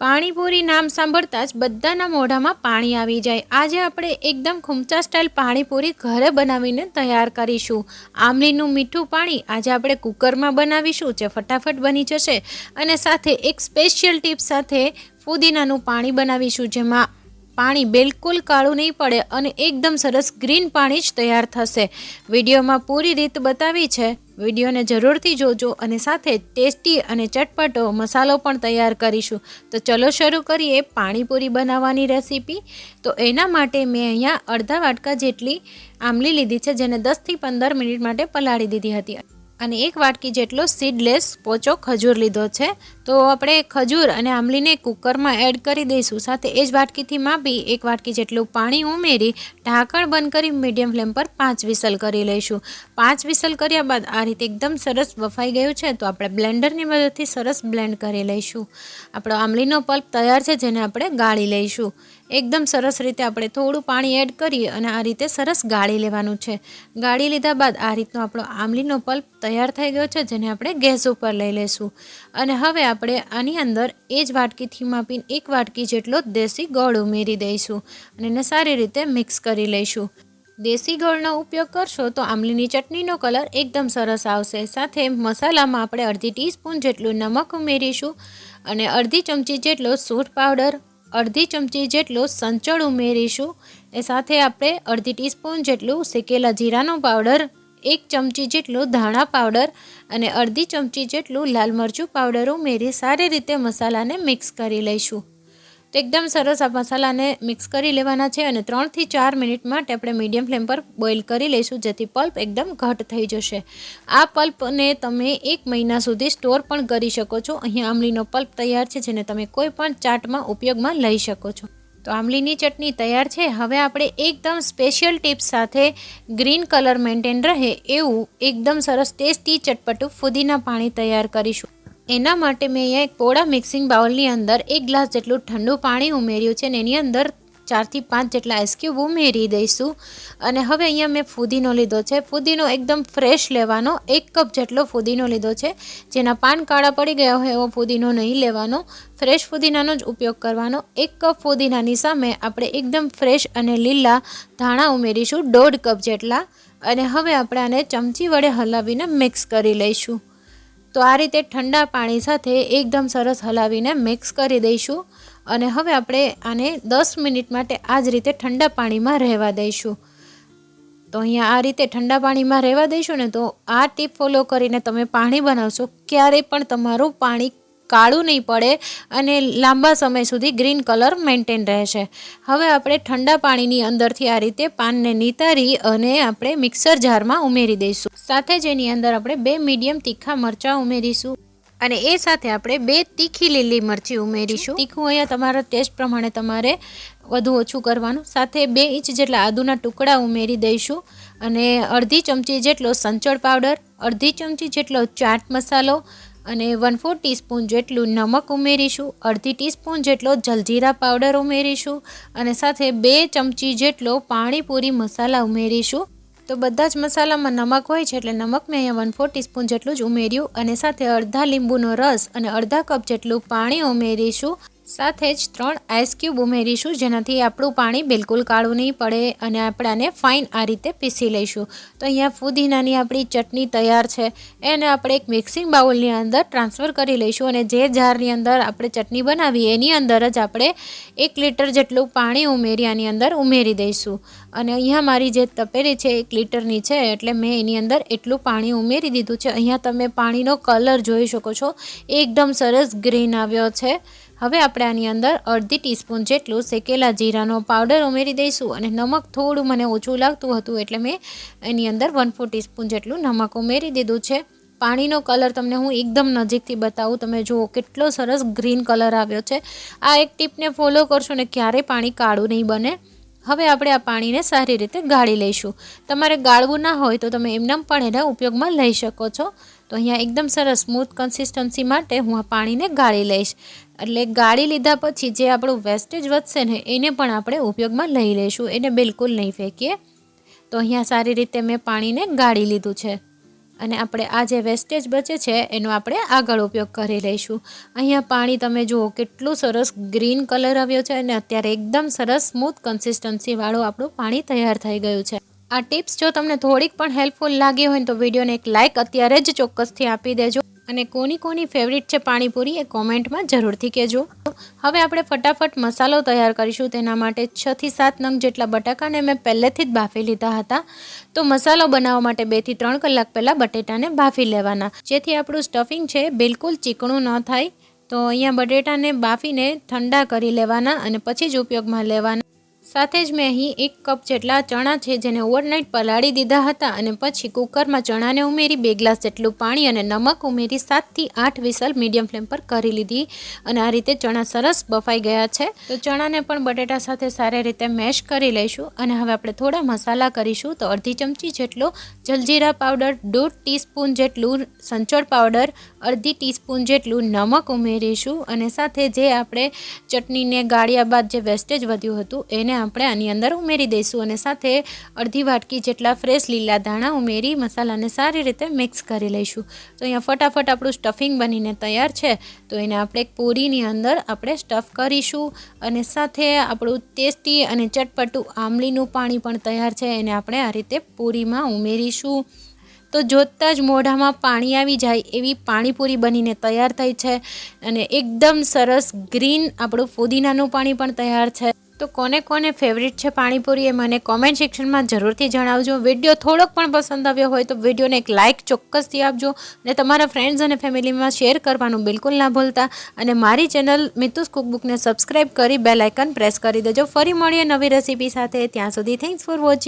પાણીપુરી નામ સાંભળતા જ બધાના મોઢામાં પાણી આવી જાય. આજે આપણે એકદમ ખૂમચા સ્ટાઇલ પાણીપુરી ઘરે બનાવીને તૈયાર કરીશું. આમલીનું મીઠું પાણી આજે આપણે કુકરમાં બનાવીશું, જે ફટાફટ બની જશે. અને સાથે એક સ્પેશિયલ ટીપ સાથે ફુદીનાનું પાણી બનાવીશું, જેમાં પાણી બિલકુલ કાળું નહીં પડે અને એકદમ સરસ ગ્રીન પાણી જ તૈયાર થશે. વિડીયોમાં પૂરી રીત બતાવી છે. વિડીયોને જરૂરથી જોજો અને સાથે ટેસ્ટી અને ચટપટો મસાલો પણ તૈયાર કરીશું. તો ચલો શરૂ કરીએ પાણીપુરી બનાવવાની રેસીપી. તો એના માટે મેં અહીંયા અડધા વાટકા જેટલી આમલી લીધી છે, જેને દસથી પંદર મિનિટ માટે પલાળી દીધી હતી. અને એક વાટકી જેટલો સીડલેસ પોચો ખજૂર લીધો છે. તો આપણે ખજૂર અને આમલીને કુકરમાં એડ કરી દઈશું. સાથે એ જ વાટકીથી માપી એક વાટકી જેટલું પાણી ઉમેરી ઢાંકણ બંધ કરી મીડિયમ ફ્લેમ પર પાંચ વિસલ કરી લઈશું. પાંચ વિસલ કર્યા બાદ આ રીતે એકદમ સરસ બફાઈ ગયું છે, તો આપણે બ્લેન્ડરની મદદથી સરસ બ્લેન્ડ કરી લઈશું. આપણો આમલીનો પલ્પ તૈયાર છે, જેને આપણે ગાળી લઈશું. એકદમ સરસ રીતે આપણે થોડું પાણી એડ કરી અને આ રીતે સરસ ગાળી લેવાનું છે. ગાળી લીધા બાદ આ રીતનો આપણો આમલીનો પલ્પ તૈયાર થઈ ગયો છે, જેને આપણે ગેસ ઉપર લઈ લઈશું. અને હવે આપણે આની અંદર એ જ વાટકીથી માપીને એક વાટકી જેટલો દેશી ગોળ ઉમેરી દઈશું અને એને સારી રીતે મિક્સ કરી લઈશું. દેશી ગોળનો ઉપયોગ કરશો તો આમલીની ચટણીનો કલર એકદમ સરસ આવશે. સાથે મસાલામાં આપણે અડધી ટીસ્પૂન જેટલું નમક ઉમેરીશું અને અડધી ચમચી જેટલો સૂટ પાવડર અડધી ચમચી જેટલો સંચળ ઉમેરીશું. એ સાથે આપણે અડધી ટીસ્પૂન જેટલું શેકેલા જીરાનો પાવડર, એક ચમચી જેટલું ધાણા પાવડર અને અડધી ચમચી જેટલું લાલ મરચું પાવડર ઉમેરી સારી રીતે મસાલાને મિક્સ કરી લઈશું. એકદમ સરસ આ મસાલાને મિક્સ કરી લેવાના છે અને ત્રણથી ચાર મિનિટ માટે આપણે મીડિયમ ફ્લેમ પર બોઇલ કરી લઈશું, જેથી પલ્પ એકદમ ઘટ થઈ જશે. આ પલ્પને તમે એક મહિના સુધી સ્ટોર પણ કરી શકો છો. અહીંયા આમલીનો પલ્પ તૈયાર છે, જેને તમે કોઈ પણ ચાટમાં ઉપયોગમાં લઈ શકો છો. તો આમલીની ચટણી તૈયાર છે. હવે આપણે એકદમ સ્પેશિયલ ટિપ્સ સાથે ગ્રીન કલર મેન્ટેન રહે એવું એકદમ સરસ ટેસ્ટી ચટપટું ફુદીના પાણી તૈયાર કરીશું. એના માટે મેં અહીંયા એક પોળા મિક્સિંગ બાઉલની અંદર એક ગ્લાસ જેટલું ઠંડુ પાણી ઉમેર્યું છે અને એની અંદર ચારથી પાંચ જેટલા આઈસક્યુબ ઉમેરી દઈશું. અને હવે અહીંયા મેં ફુદીનો લીધો છે. ફુદીનો એકદમ ફ્રેશ લેવાનો. એક કપ જેટલો ફુદીનો લીધો છે. જેના પાન કાળા પડી ગયા હોય એવો ફુદીનો નહીં લેવાનો. ફ્રેશ ફુદીનાનો જ ઉપયોગ કરવાનો. એક કપ ફુદીનાની સામે આપણે એકદમ ફ્રેશ અને લીલા ધાણા ઉમેરીશું. દોઢ કપ જેટલા. અને હવે આપણે આને ચમચી વડે હલાવીને મિક્સ કરી લઈશું. તો આ રીતે ઠંડા પાણી સાથે એકદમ સરસ હલાવીને મિક્સ કરી દઈશું અને હવે આપણે આને દસ મિનિટ માટે આ જ રીતે ઠંડા પાણીમાં રહેવા દઈશું. તો અહીંયા આ રીતે ઠંડા પાણીમાં રહેવા દઈશું ને તો આ ટીપ ફોલો કરીને તમે પાણી બનાવશો, ક્યારેય પણ તમારું પાણી કાળું નહીં પડે અને લાંબા સમય સુધી ગ્રીન કલર મેન્ટેન રહેશે હવે આપણે ઠંડા પાણીની અંદરથી આ રીતે પાનને નિતારી અને આપણે મિક્સર જારમાં ઉમેરી દઈશું. સાથે જ એની અંદર આપણે બે મીડિયમ તીખા મરચાં ઉમેરીશું અને એ સાથે આપણે બે તીખી લીલી મરચી ઉમેરીશું. તીખું અહીંયા તમારા ટેસ્ટ પ્રમાણે તમારે વધુ ઓછું કરવાનું. સાથે બે ઇંચ જેટલા આદુના ટુકડા ઉમેરી દઈશું અને અડધી ચમચી જેટલો સંચળ પાવડર, અડધી ચમચી જેટલો ચાટ મસાલો અને વન ફોર ટીસ્પૂન જેટલું નમક ઉમેરીશું, અડધી ટીસ્પૂન જેટલો જલજીરા પાવડર ઉમેરીશું અને સાથે બે ચમચી જેટલો પાણીપુરી મસાલા ઉમેરીશું. તો બધા જ મસાલામાં નમક હોય છે એટલે નમક મેં અહીંયા વન ફોર ટીસ્પૂન જેટલું જ ઉમેર્યું અને સાથે અડધા લીંબુનો રસ અને અડધા કપ જેટલું પાણી ઉમેરીશું. સાથે જ ત્રણ આઈસ ક્યુબ ઉમેરીશું, જેનાથી આપણું પાણી બિલકુલ કાળું નહીં પડે અને આપણાને ફાઇન આ રીતે પીસી લઈશું. તો અહીંયા ફુદીનાની આપણી ચટણી તૈયાર છે. એને આપણે એક મિક્સિંગ બાઉલની અંદર ટ્રાન્સફર કરી લઈશું અને જે જારની અંદર આપણે ચટણી બનાવીએ, એની અંદર જ આપણે એક લીટર જેટલું પાણી ઉમેરી આની અંદર ઉમેરી દઈશું. અને અહીંયા મારી જે તપેલી છે, એક લીટરની છે, એટલે મેં એની અંદર એટલું પાણી ઉમેરી દીધું છે. અહીંયા તમે પાણીનો કલર જોઈ શકો છો. એકદમ સરસ ગ્રીન આવ્યો છે. હવે આપણે આની અંદર અડધી ટીસ્પૂન જેટલું શેકેલા જીરાનો પાવડર ઉમેરી દઈશું અને નમક થોડું મને ઓછું લાગતું હતું એટલે મેં એની અંદર વન ફોર ટીસ્પૂન જેટલું નમક ઉમેરી દીધું છે. પાણીનો કલર તમને હું એકદમ નજીકથી બતાવું. તમે જુઓ કેટલો સરસ ગ્રીન કલર આવ્યો છે. આ એક ટીપને ફોલો કરશો ને ક્યારેય પાણી કાળું નહીં બને. હવે આપણે આ પાણીને સારી રીતે ગાળી લઈશું. તમારે ગાળવું ના હોય તો તમે એમનામ પણ એને ઉપયોગમાં લઈ શકો છો. તો અહીંયા એકદમ સરસ સ્મૂથ કન્સિસ્ટન્સી માટે હું આ પાણીને ગાળી લઈશ. એટલે ગાળી લીધા પછી જે આપણું વેસ્ટેજ વધશે ને, એને પણ આપણે ઉપયોગમાં લઈ લઈશું. એને બિલકુલ નહીં ફેંકીએ. તો અહીંયા સારી રીતે મેં પાણીને ગાળી લીધું છે. અને આપણે આ જે વેસ્ટેજ બચે છે, એનો આપણે આગળ ઉપયોગ કરી લઈશું. અહીંયા પાણી તમે જુઓ, કેટલું સરસ ગ્રીન કલર આવ્યો છે અને અત્યારે એકદમ સરસ સ્મૂથ કન્સિસ્ટન્સીવાળું આપણું પાણી તૈયાર થઈ ગયું છે. આ ટિપ્સ જો તમને થોડીક પણ હેલ્પફુલ લાગી હોય તો વિડીયોને એક લાઇક અત્યારે જ ચોક્કસથી આપી દેજો. અને કોની કોની ફેવરિટ છે પાણીપુરી એ કોમેન્ટમાં જરૂરથી કહેજો. હવે આપણે ફટાફટ મસાલો તૈયાર કરીશું. તેના માટે છથી સાત નંગ જેટલા બટાકાને મેં પહેલેથી જ બાફી લીધા હતા. તો મસાલો બનાવવા માટે બેથી ત્રણ કલાક પહેલાં બટેટાને બાફી લેવાના. જેથી આપણું સ્ટફિંગ છે બિલકુલ ચીકણું ન થાય. તો અહીંયા બટેટાને બાફીને ઠંડા કરી લેવાના અને પછી જ ઉપયોગમાં લેવાના. સાથે જ મેં અહીં એક કપ જેટલા ચણા છે જેને ઓવરનાઇટ પલાળી દીધા હતા અને પછી કુકરમાં ચણાને ઉમેરી, બે ગ્લાસ જેટલું પાણી અને નમક ઉમેરી સાતથી આઠ વિસલ મીડિયમ ફ્લેમ પર કરી લીધી અને આ રીતે ચણા સરસ બફાઈ ગયા છે. તો ચણાને પણ બટેટા સાથે સારી રીતે મેશ કરી લઈશું અને હવે આપણે થોડા મસાલા કરીશું. તો અડધી ચમચી જેટલો જલજીરા પાવડર, દોઢ ટીસ્પૂન જેટલું સંચળ પાવડર, અડધી ટીસ્પૂન જેટલું નમક ઉમેરીશું અને સાથે જે આપણે ચટણીને ગાળ્યા બાદ જે વેસ્ટેજ વધ્યું હતું, એને આપણે આની અંદર ઉમેરી દઈશું અને સાથે અડધી વાટકી જેટલા ફ્રેશ લીલા ધાણા ઉમેરી મસાલાને સારી રીતે મિક્સ કરી લઈશું. તો અહીંયા ફટાફટ આપણું સ્ટફિંગ બનીને તૈયાર છે. તો એને આપણે એક પૂરીની અંદર આપણે સ્ટફ કરીશું અને સાથે આપણું ટેસ્ટી અને ચટપટું આમલીનું પાણી પણ તૈયાર છે. એને આપણે આ રીતે પૂરીમાં ઉમેરીશું. તો જોતાં જ મોઢામાં પાણી આવી જાય એવી પાણીપુરી બનીને તૈયાર થઈ છે અને એકદમ સરસ ગ્રીન આપણું ફુદીનાનું પાણી પણ તૈયાર છે. તો કોને કોને ફેવરિટ છે પાણીપુરી એ મને કોમેન્ટ સેક્શનમાં જરૂરથી જણાવજો. વીડિયો થોડોક પણ પસંદ આવ્યો હોય તો વિડીયોને એક લાઇક ચોક્કસથી આપજો અને તમારા ફ્રેન્ડ્સ અને ફેમિલીમાં શેર કરવાનું બિલકુલ ના ભૂલતા. અને મારી ચેનલ મિતુસ કુકબુકને સબસ્ક્રાઈબ કરી બેલ આઇકન પ્રેસ કરી દેજો. ફરી મળીએ નવી રેસીપી સાથે. ત્યાં સુધી થેન્ક્સ ફોર વોચિંગ